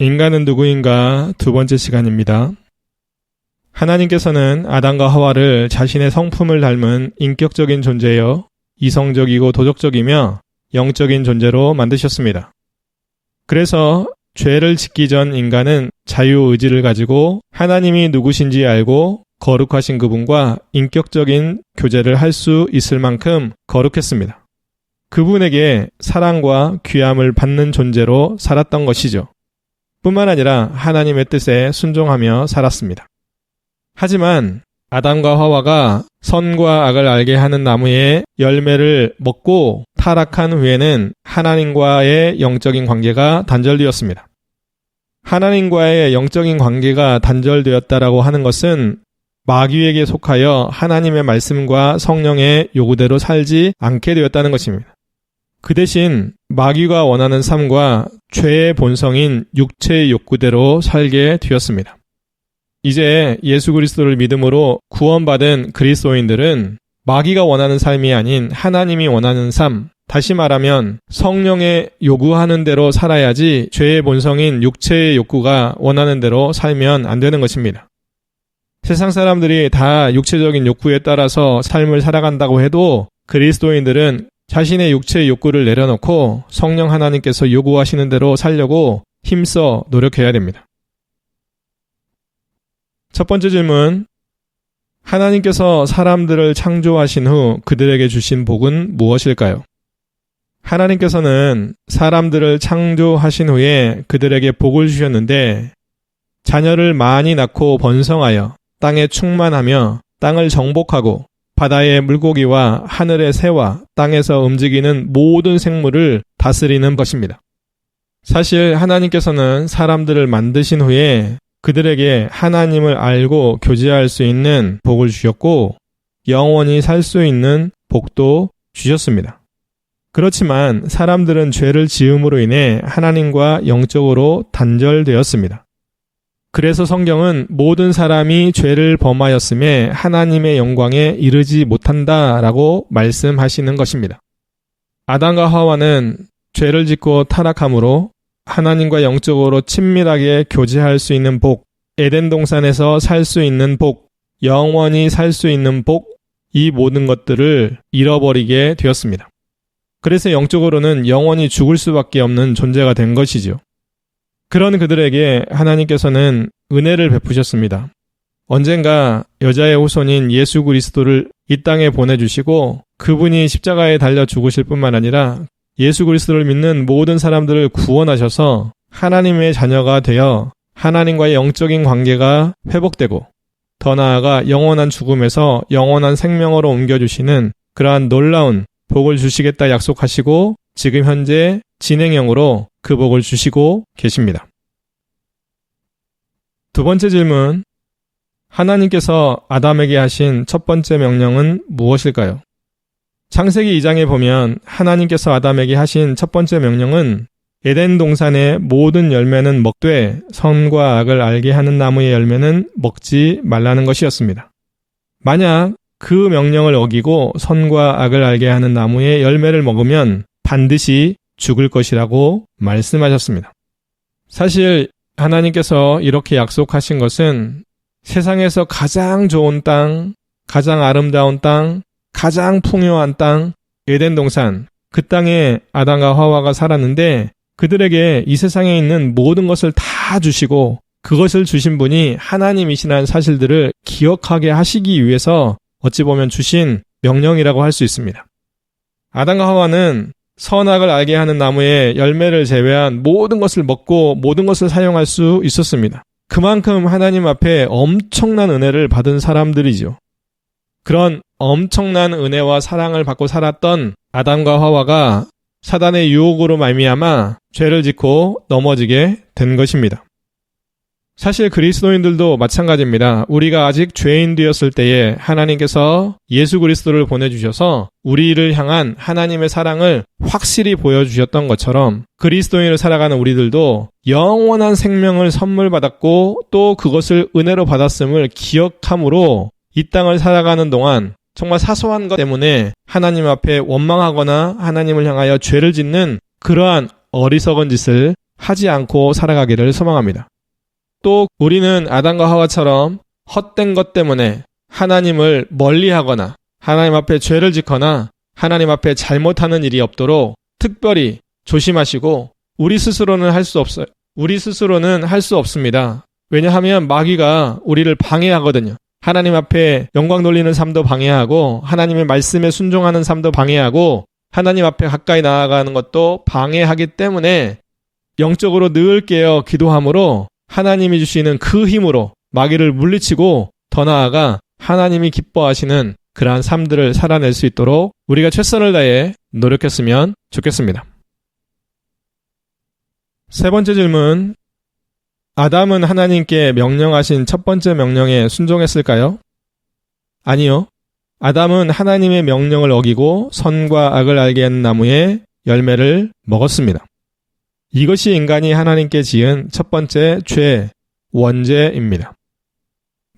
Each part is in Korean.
인간은 누구인가 두 번째 시간입니다. 하나님께서는 아담과 하와를 자신의 성품을 닮은 인격적인 존재여 이성적이고 도덕적이며 영적인 존재로 만드셨습니다. 그래서 죄를 짓기 전 인간은 자유의지를 가지고 하나님이 누구신지 알고 거룩하신 그분과 인격적인 교제를 할 수 있을 만큼 거룩했습니다. 그분에게 사랑과 귀함을 받는 존재로 살았던 것이죠. 뿐만 아니라 하나님의 뜻에 순종하며 살았습니다. 하지만 아담과 하와가 선과 악을 알게 하는 나무의 열매를 먹고 타락한 후에는 하나님과의 영적인 관계가 단절되었습니다. 하나님과의 영적인 관계가 단절되었다라고 하는 것은 마귀에게 속하여 하나님의 말씀과 성령의 요구대로 살지 않게 되었다는 것입니다. 그 대신 마귀가 원하는 삶과 죄의 본성인 육체의 욕구대로 살게 되었습니다. 이제 예수 그리스도를 믿음으로 구원받은 그리스도인들은 마귀가 원하는 삶이 아닌 하나님이 원하는 삶, 다시 말하면 성령의 요구하는 대로 살아야지 죄의 본성인 육체의 욕구가 원하는 대로 살면 안 되는 것입니다. 세상 사람들이 다 육체적인 욕구에 따라서 삶을 살아간다고 해도 그리스도인들은 자신의 육체의 욕구를 내려놓고 성령 하나님께서 요구하시는 대로 살려고 힘써 노력해야 됩니다. 첫 번째 질문. 하나님께서 사람들을 창조하신 후 그들에게 주신 복은 무엇일까요? 하나님께서는 사람들을 창조하신 후에 그들에게 복을 주셨는데 자녀를 많이 낳고 번성하여 땅에 충만하며 땅을 정복하고 바다의 물고기와 하늘의 새와 땅에서 움직이는 모든 생물을 다스리는 것입니다. 사실 하나님께서는 사람들을 만드신 후에 그들에게 하나님을 알고 교제할 수 있는 복을 주셨고 영원히 살 수 있는 복도 주셨습니다. 그렇지만 사람들은 죄를 지음으로 인해 하나님과 영적으로 단절되었습니다. 그래서 성경은 모든 사람이 죄를 범하였음에 하나님의 영광에 이르지 못한다라고 말씀하시는 것입니다. 아담과 하와는 죄를 짓고 타락함으로 하나님과 영적으로 친밀하게 교제할 수 있는 복, 에덴 동산에서 살 수 있는 복, 영원히 살 수 있는 복, 이 모든 것들을 잃어버리게 되었습니다. 그래서 영적으로는 영원히 죽을 수밖에 없는 존재가 된 것이죠. 그런 그들에게 하나님께서는 은혜를 베푸셨습니다. 언젠가 여자의 후손인 예수 그리스도를 이 땅에 보내주시고 그분이 십자가에 달려 죽으실 뿐만 아니라 예수 그리스도를 믿는 모든 사람들을 구원하셔서 하나님의 자녀가 되어 하나님과의 영적인 관계가 회복되고 더 나아가 영원한 죽음에서 영원한 생명으로 옮겨주시는 그러한 놀라운 복을 주시겠다 약속하시고 지금 현재 진행형으로 그 복을 주시고 계십니다. 두 번째 질문. 하나님께서 아담에게 하신 첫 번째 명령은 무엇일까요? 창세기 2장에 보면 하나님께서 아담에게 하신 첫 번째 명령은 에덴 동산의 모든 열매는 먹되 선과 악을 알게 하는 나무의 열매는 먹지 말라는 것이었습니다. 만약 그 명령을 어기고 선과 악을 알게 하는 나무의 열매를 먹으면 반드시 죽을 것이라고 말씀하셨습니다. 사실 하나님께서 이렇게 약속하신 것은 세상에서 가장 좋은 땅, 가장 아름다운 땅, 가장 풍요한 땅, 에덴 동산, 그 땅에 아담과 하와가 살았는데 그들에게 이 세상에 있는 모든 것을 다 주시고 그것을 주신 분이 하나님이시라는 사실들을 기억하게 하시기 위해서 어찌 보면 주신 명령이라고 할 수 있습니다. 아담과 하와는 선악을 알게 하는 나무의 열매를 제외한 모든 것을 먹고 모든 것을 사용할 수 있었습니다. 그만큼 하나님 앞에 엄청난 은혜를 받은 사람들이죠. 그런 엄청난 은혜와 사랑을 받고 살았던 아담과 하와가 사단의 유혹으로 말미암아 죄를 짓고 넘어지게 된 것입니다. 사실 그리스도인들도 마찬가지입니다. 우리가 아직 죄인 되었을 때에 하나님께서 예수 그리스도를 보내주셔서 우리를 향한 하나님의 사랑을 확실히 보여주셨던 것처럼 그리스도인을 살아가는 우리들도 영원한 생명을 선물 받았고 또 그것을 은혜로 받았음을 기억함으로 이 땅을 살아가는 동안 정말 사소한 것 때문에 하나님 앞에 원망하거나 하나님을 향하여 죄를 짓는 그러한 어리석은 짓을 하지 않고 살아가기를 소망합니다. 또 우리는 아담과 하와처럼 헛된 것 때문에 하나님을 멀리 하거나 하나님 앞에 죄를 짓거나 하나님 앞에 잘못하는 일이 없도록 특별히 조심하시고 우리 스스로는 할 수 없어요. 우리 스스로는 할 수 없습니다. 왜냐하면 마귀가 우리를 방해하거든요. 하나님 앞에 영광 돌리는 삶도 방해하고 하나님의 말씀에 순종하는 삶도 방해하고 하나님 앞에 가까이 나아가는 것도 방해하기 때문에 영적으로 늘 깨어 기도함으로 하나님이 주시는 그 힘으로 마귀를 물리치고 더 나아가 하나님이 기뻐하시는 그러한 삶들을 살아낼 수 있도록 우리가 최선을 다해 노력했으면 좋겠습니다. 세 번째 질문. 아담은 하나님께 명령하신 첫 번째 명령에 순종했을까요? 아니요. 아담은 하나님의 명령을 어기고 선과 악을 알게 하는 나무의 열매를 먹었습니다. 이것이 인간이 하나님께 지은 첫 번째 죄, 원죄입니다.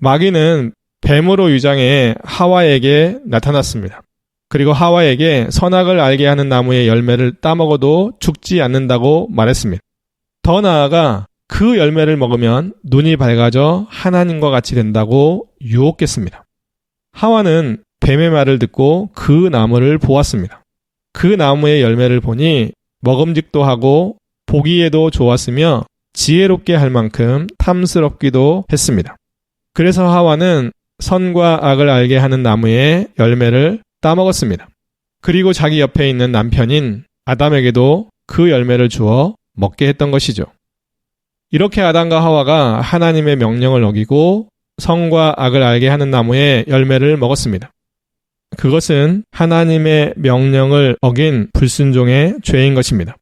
마귀는 뱀으로 유장해 하와에게 나타났습니다. 그리고 하와에게 선악을 알게 하는 나무의 열매를 따먹어도 죽지 않는다고 말했습니다. 더 나아가 그 열매를 먹으면 눈이 밝아져 하나님과 같이 된다고 유혹했습니다. 하와는 뱀의 말을 듣고 그 나무를 보았습니다. 그 나무의 열매를 보니 먹음직도 하고 보기에도 좋았으며 지혜롭게 할 만큼 탐스럽기도 했습니다. 그래서 하와는 선과 악을 알게 하는 나무의 열매를 따먹었습니다. 그리고 자기 옆에 있는 남편인 아담에게도 그 열매를 주어 먹게 했던 것이죠. 이렇게 아담과 하와가 하나님의 명령을 어기고 성과 악을 알게 하는 나무의 열매를 먹었습니다. 그것은 하나님의 명령을 어긴 불순종의 죄인 것입니다.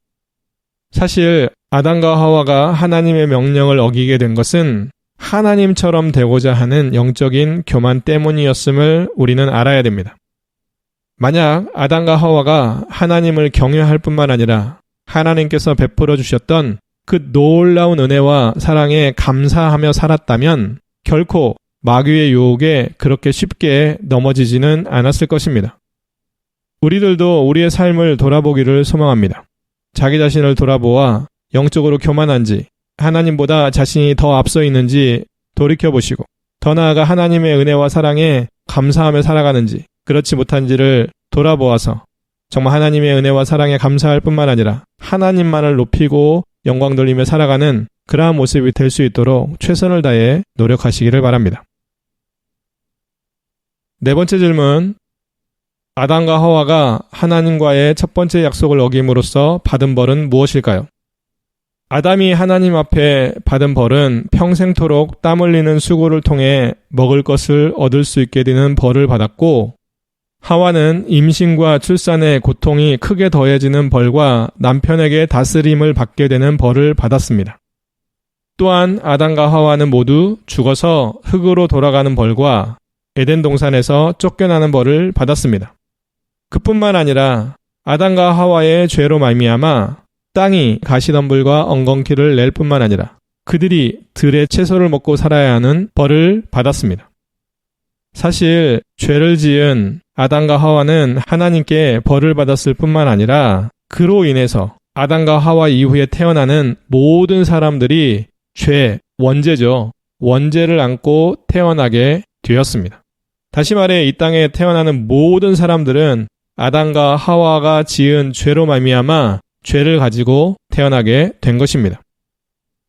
사실 아담과 하와가 하나님의 명령을 어기게 된 것은 하나님처럼 되고자 하는 영적인 교만 때문이었음을 우리는 알아야 됩니다. 만약 아담과 하와가 하나님을 경외할 뿐만 아니라 하나님께서 베풀어 주셨던 그 놀라운 은혜와 사랑에 감사하며 살았다면 결코 마귀의 유혹에 그렇게 쉽게 넘어지지는 않았을 것입니다. 우리들도 우리의 삶을 돌아보기를 소망합니다. 자기 자신을 돌아보아 영적으로 교만한지 하나님보다 자신이 더 앞서 있는지 돌이켜보시고 더 나아가 하나님의 은혜와 사랑에 감사하며 살아가는지 그렇지 못한지를 돌아보아서 정말 하나님의 은혜와 사랑에 감사할 뿐만 아니라 하나님만을 높이고 영광 돌리며 살아가는 그러한 모습이 될 수 있도록 최선을 다해 노력하시기를 바랍니다. 네 번째 질문. 아담과 하와가 하나님과의 첫 번째 약속을 어김으로써 받은 벌은 무엇일까요? 아담이 하나님 앞에 받은 벌은 평생토록 땀 흘리는 수고를 통해 먹을 것을 얻을 수 있게 되는 벌을 받았고, 하와는 임신과 출산의 고통이 크게 더해지는 벌과 남편에게 다스림을 받게 되는 벌을 받았습니다. 또한 아담과 하와는 모두 죽어서 흙으로 돌아가는 벌과 에덴 동산에서 쫓겨나는 벌을 받았습니다. 그뿐만 아니라 아담과 하와의 죄로 말미암아 땅이 가시덤불과 엉겅퀴를 낼 뿐만 아니라 그들이 들의 채소를 먹고 살아야 하는 벌을 받았습니다. 사실 죄를 지은 아담과 하와는 하나님께 벌을 받았을 뿐만 아니라 그로 인해서 아담과 하와 이후에 태어나는 모든 사람들이 죄, 원죄죠. 원죄를 안고 태어나게 되었습니다. 다시 말해 이 땅에 태어나는 모든 사람들은 아담과 하와가 지은 죄로 말미암아 죄를 가지고 태어나게 된 것입니다.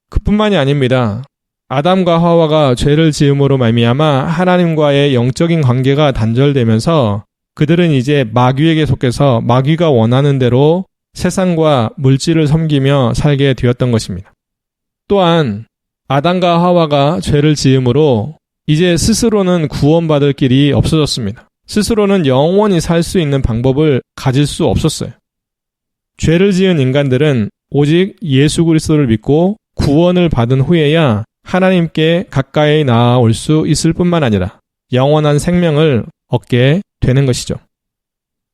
그뿐만이 아닙니다. 아담과 하와가 죄를 지음으로 말미암아 하나님과의 영적인 관계가 단절되면서 그들은 이제 마귀에게 속해서 마귀가 원하는 대로 세상과 물질을 섬기며 살게 되었던 것입니다. 또한 아담과 하와가 죄를 지음으로 이제 스스로는 구원받을 길이 없어졌습니다. 스스로는 영원히 살 수 있는 방법을 가질 수 없었어요. 죄를 지은 인간들은 오직 예수 그리스도를 믿고 구원을 받은 후에야 하나님께 가까이 나아올 수 있을 뿐만 아니라 영원한 생명을 얻게 되는 것이죠.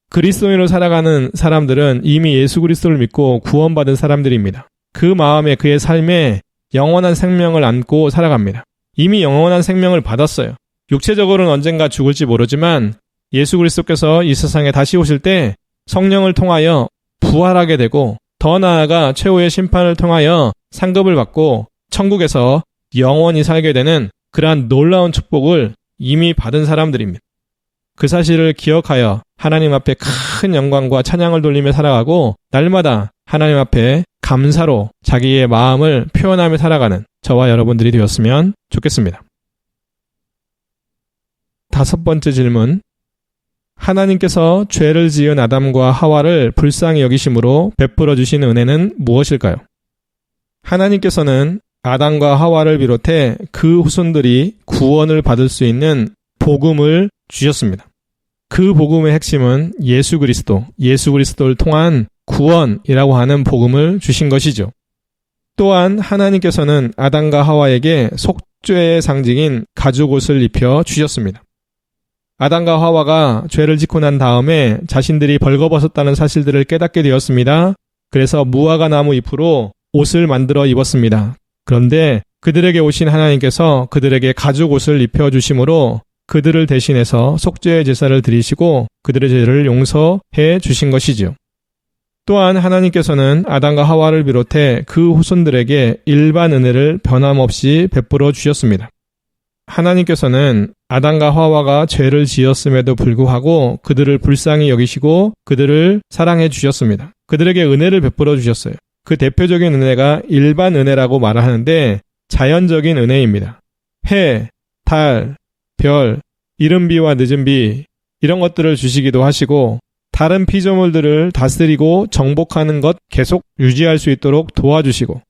그리스도인으로 살아가는 사람들은 이미 예수 그리스도를 믿고 구원받은 사람들입니다. 그 마음에 그의 삶에 영원한 생명을 안고 살아갑니다. 이미 영원한 생명을 받았어요. 육체적으로는 언젠가 죽을지 모르지만 예수 그리스도께서 이 세상에 다시 오실 때 성령을 통하여 부활하게 되고 더 나아가 최후의 심판을 통하여 상급을 받고 천국에서 영원히 살게 되는 그러한 놀라운 축복을 이미 받은 사람들입니다. 그 사실을 기억하여 하나님 앞에 큰 영광과 찬양을 돌리며 살아가고 날마다 하나님 앞에 감사로 자기의 마음을 표현하며 살아가는 저와 여러분들이 되었으면 좋겠습니다. 다섯 번째 질문. 하나님께서 죄를 지은 아담과 하와를 불쌍히 여기심으로 베풀어 주신 은혜는 무엇일까요? 하나님께서는 아담과 하와를 비롯해 그 후손들이 구원을 받을 수 있는 복음을 주셨습니다. 그 복음의 핵심은 예수 그리스도, 예수 그리스도를 통한 구원이라고 하는 복음을 주신 것이죠. 또한 하나님께서는 아담과 하와에게 속죄의 상징인 가죽옷을 입혀 주셨습니다. 아담과 하와가 죄를 짓고 난 다음에 자신들이 벌거벗었다는 사실들을 깨닫게 되었습니다. 그래서 무화과 나무 잎으로 옷을 만들어 입었습니다. 그런데 그들에게 오신 하나님께서 그들에게 가죽 옷을 입혀 주심으로 그들을 대신해서 속죄의 제사를 드리시고 그들의 죄를 용서해 주신 것이지요. 또한 하나님께서는 아담과 하와를 비롯해 그 후손들에게 일반 은혜를 변함없이 베풀어 주셨습니다. 하나님께서는 아담과 하와가 죄를 지었음에도 불구하고 그들을 불쌍히 여기시고 그들을 사랑해 주셨습니다. 그들에게 은혜를 베풀어 주셨어요. 그 대표적인 은혜가 일반 은혜라고 말하는데 자연적인 은혜입니다. 해, 달, 별, 이른 비와 늦은 비 이런 것들을 주시기도 하시고 다른 피조물들을 다스리고 정복하는 것 계속 유지할 수 있도록 도와주시고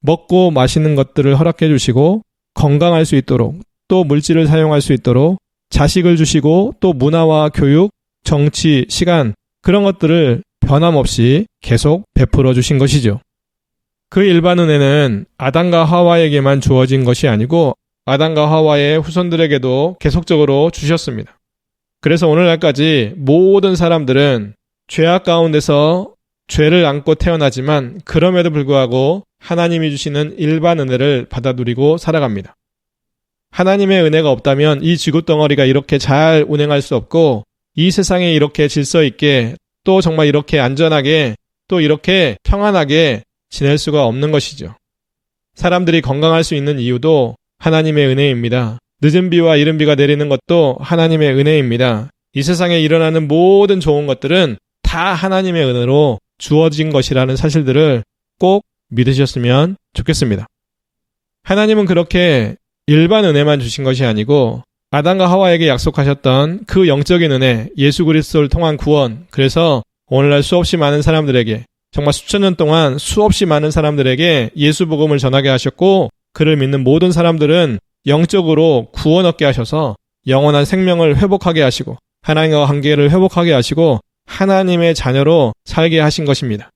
먹고 마시는 것들을 허락해 주시고 건강할 수 있도록 또 물질을 사용할 수 있도록 자식을 주시고 또 문화와 교육, 정치, 시간 그런 것들을 변함없이 계속 베풀어 주신 것이죠. 그 일반 은혜는 아담과 하와에게만 주어진 것이 아니고 아담과 하와의 후손들에게도 계속적으로 주셨습니다. 그래서 오늘날까지 모든 사람들은 죄악 가운데서 죄를 안고 태어나지만 그럼에도 불구하고 하나님이 주시는 일반 은혜를 받아 누리고 살아갑니다. 하나님의 은혜가 없다면 이 지구 덩어리가 이렇게 잘 운행할 수 없고 이 세상에 이렇게 질서 있게 또 정말 이렇게 안전하게 또 이렇게 평안하게 지낼 수가 없는 것이죠. 사람들이 건강할 수 있는 이유도 하나님의 은혜입니다. 늦은 비와 이른 비가 내리는 것도 하나님의 은혜입니다. 이 세상에 일어나는 모든 좋은 것들은 다 하나님의 은혜로 주어진 것이라는 사실들을 꼭 믿으셨으면 좋겠습니다. 하나님은 그렇게 일반 은혜만 주신 것이 아니고 아담과 하와에게 약속하셨던 그 영적인 은혜, 예수 그리스도를 통한 구원. 그래서 오늘날 수없이 많은 사람들에게 정말 수천 년 동안 수없이 많은 사람들에게 예수 복음을 전하게 하셨고 그를 믿는 모든 사람들은 영적으로 구원 얻게 하셔서 영원한 생명을 회복하게 하시고 하나님과 관계를 회복하게 하시고 하나님의 자녀로 살게 하신 것입니다.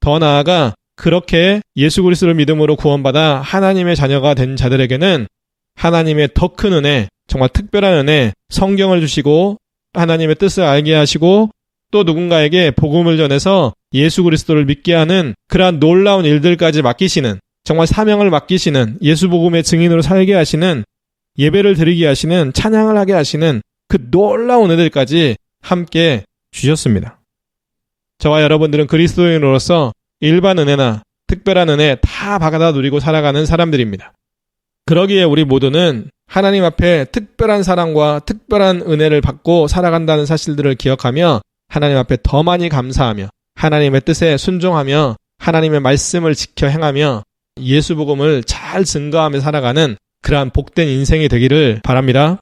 더 나아가 그렇게 예수 그리스도를 믿음으로 구원받아 하나님의 자녀가 된 자들에게는 하나님의 더 큰 은혜, 정말 특별한 은혜, 성경을 주시고 하나님의 뜻을 알게 하시고 또 누군가에게 복음을 전해서 예수 그리스도를 믿게 하는 그러한 놀라운 일들까지 맡기시는 정말 사명을 맡기시는 예수 복음의 증인으로 살게 하시는 예배를 드리게 하시는 찬양을 하게 하시는 그 놀라운 은혜들까지 함께 주셨습니다. 저와 여러분들은 그리스도인으로서 일반 은혜나 특별한 은혜 다 받아 누리고 살아가는 사람들입니다. 그러기에 우리 모두는 하나님 앞에 특별한 사랑과 특별한 은혜를 받고 살아간다는 사실들을 기억하며 하나님 앞에 더 많이 감사하며 하나님의 뜻에 순종하며 하나님의 말씀을 지켜 행하며 예수 복음을 잘 증거하며 살아가는 그러한 복된 인생이 되기를 바랍니다.